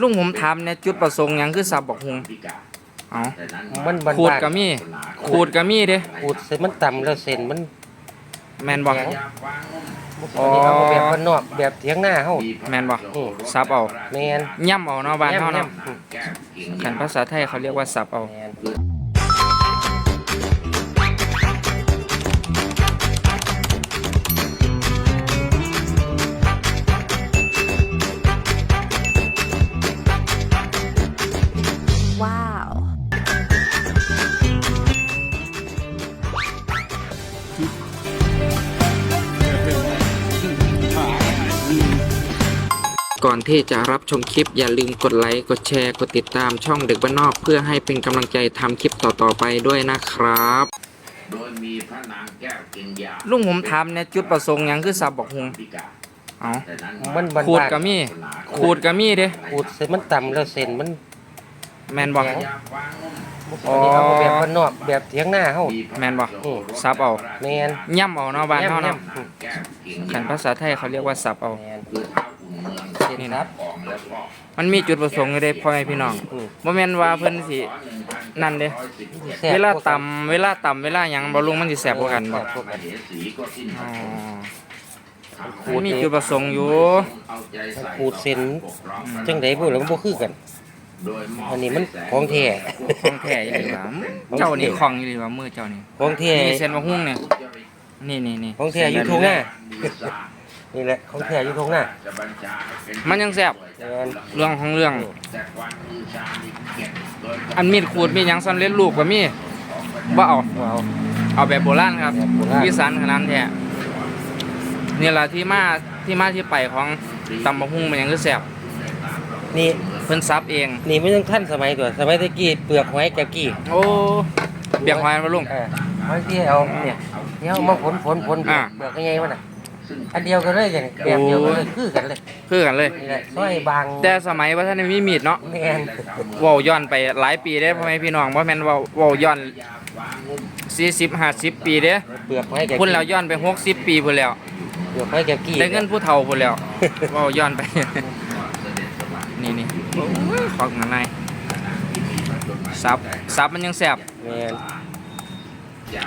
ลุงผมถามเนี่ยจุดประสงค์หยังคือสับบักฮุงเอามันบานขูดก็มีขูดก็มีเด้ขูดเส้นมันต่ำแล้วเส้นมันแม่นบ่ แข็งอ๋อ อันนี้เอาแบบบ้านนอกแบบเถียงหน้าเฮาแม่นบ่อืมสับเอาแม่นย่ำเอาเนาะบ้านเฮาเนาะย่ำขันภาษาไทยเขาเรียกว่าสับเอา แม่น ก่อนที่จะรับชมคลิปอย่าลืมกดไลค์ กดแชร์ กดติดตามช่องเด็กบ้านนอก เพื่อให้เป็นกำลังใจทำคลิปต่อๆไปด้วยนะครับ โดยมีพระนางแก้วเกียงยาลุงผมถามเนี่ยจุดประสงค์หยังคือสับบักฮุงพิกาเอาแต่นั้นมันบานขูดก็มีขูดก็มีเด้ขูดเส้นมันต่ำแล้วเส้นมันแม่นบ่แข็งอ๋ออันนี้เอาแบบบ้านนอกแบบเถียงหน้าเฮา แม่นบ่อืม สับเอาแม่นย่ำเอาเนาะบ้านเฮาเนาะย่ำแก้วเกียงขันภาษาไทยเขาเรียกว่าสับเอา แม่นคือเท้าอุ่ นเมืองเส้นครับออกแล้วก็มันมีจุดประสงค์อยู่เด้พ่อแม่พี่น้องอืมบ่แม่นว่าเพิ่นสินั่นเด้แซ่บเวลากกันตำเวลาตำเวลาหยังบ่ลุงมันสิแสบกว่ากันบ่แซ่กว่ากันเหสีก็สิ้นอ๋อขูดมันมีจุดประสงค์อยู่เอาใจใส่ขูดเส้นจังได๋บ่แล้วมันบ่คือกันโดยมบอันนี้มันของแท้ของแท้อีหลีว่าเจ้านี่ของอีหลีว่ามือเจ้านี่ของแท้นี่เส้นบักฮุงเนี่ยนี่นี่นี่ของแท้อยู่ทุ่งหน้า นี่แหละของแท้อยู่ทุ่งหน้าจะบัญชาเป็นมันยังแซ่บแม่นเรื่องของเรื่องแต่วันมือชาลิเก็บโดยอันมีดขูดมีหยังสำเร็จรูปก็มีบ่เอาเอาเอาแบบโบราณครับแบบโบราณวิสันขนาดแท้นี่แหละที่มาที่มาที่ไปของตำบักฮุงมันหยังคือแซ่บนี่เพิ่นซับเอง นี่มันยังทันสมัยตัวสมัยตะกี้เปลือกหอยกับกี้โอ้เบียงหอยมาลุงเออหอยที่เอาเนี่ยเนี่ยเอามาผลผลผลอ่าเปลือกยังไงมันอะ อันเดียวกันเลยอย่างแบบเดียวกันเลยคือกันเลยคือกันเลย นี่แหละซอยบางแต่สมัยว่าท่านได้มีมีดเนาะแม่นเว้าย้อนไปหลายปีเด้พ่อแม่พี่น้องบ่แม่นเว้าเว้าย้อน40 50 ปีเด้เปลือกหอยกับพุ่นแล้วย้อนไป60ปีพุ่นแล้วเปลือกหอยกับกี้ได้เงินผู้เฒ่าพุ่นแล้วเว้าย้อนไป นี่นี่โอ้ยขอกหนังในซับซับมันยังแซ่บแม่นย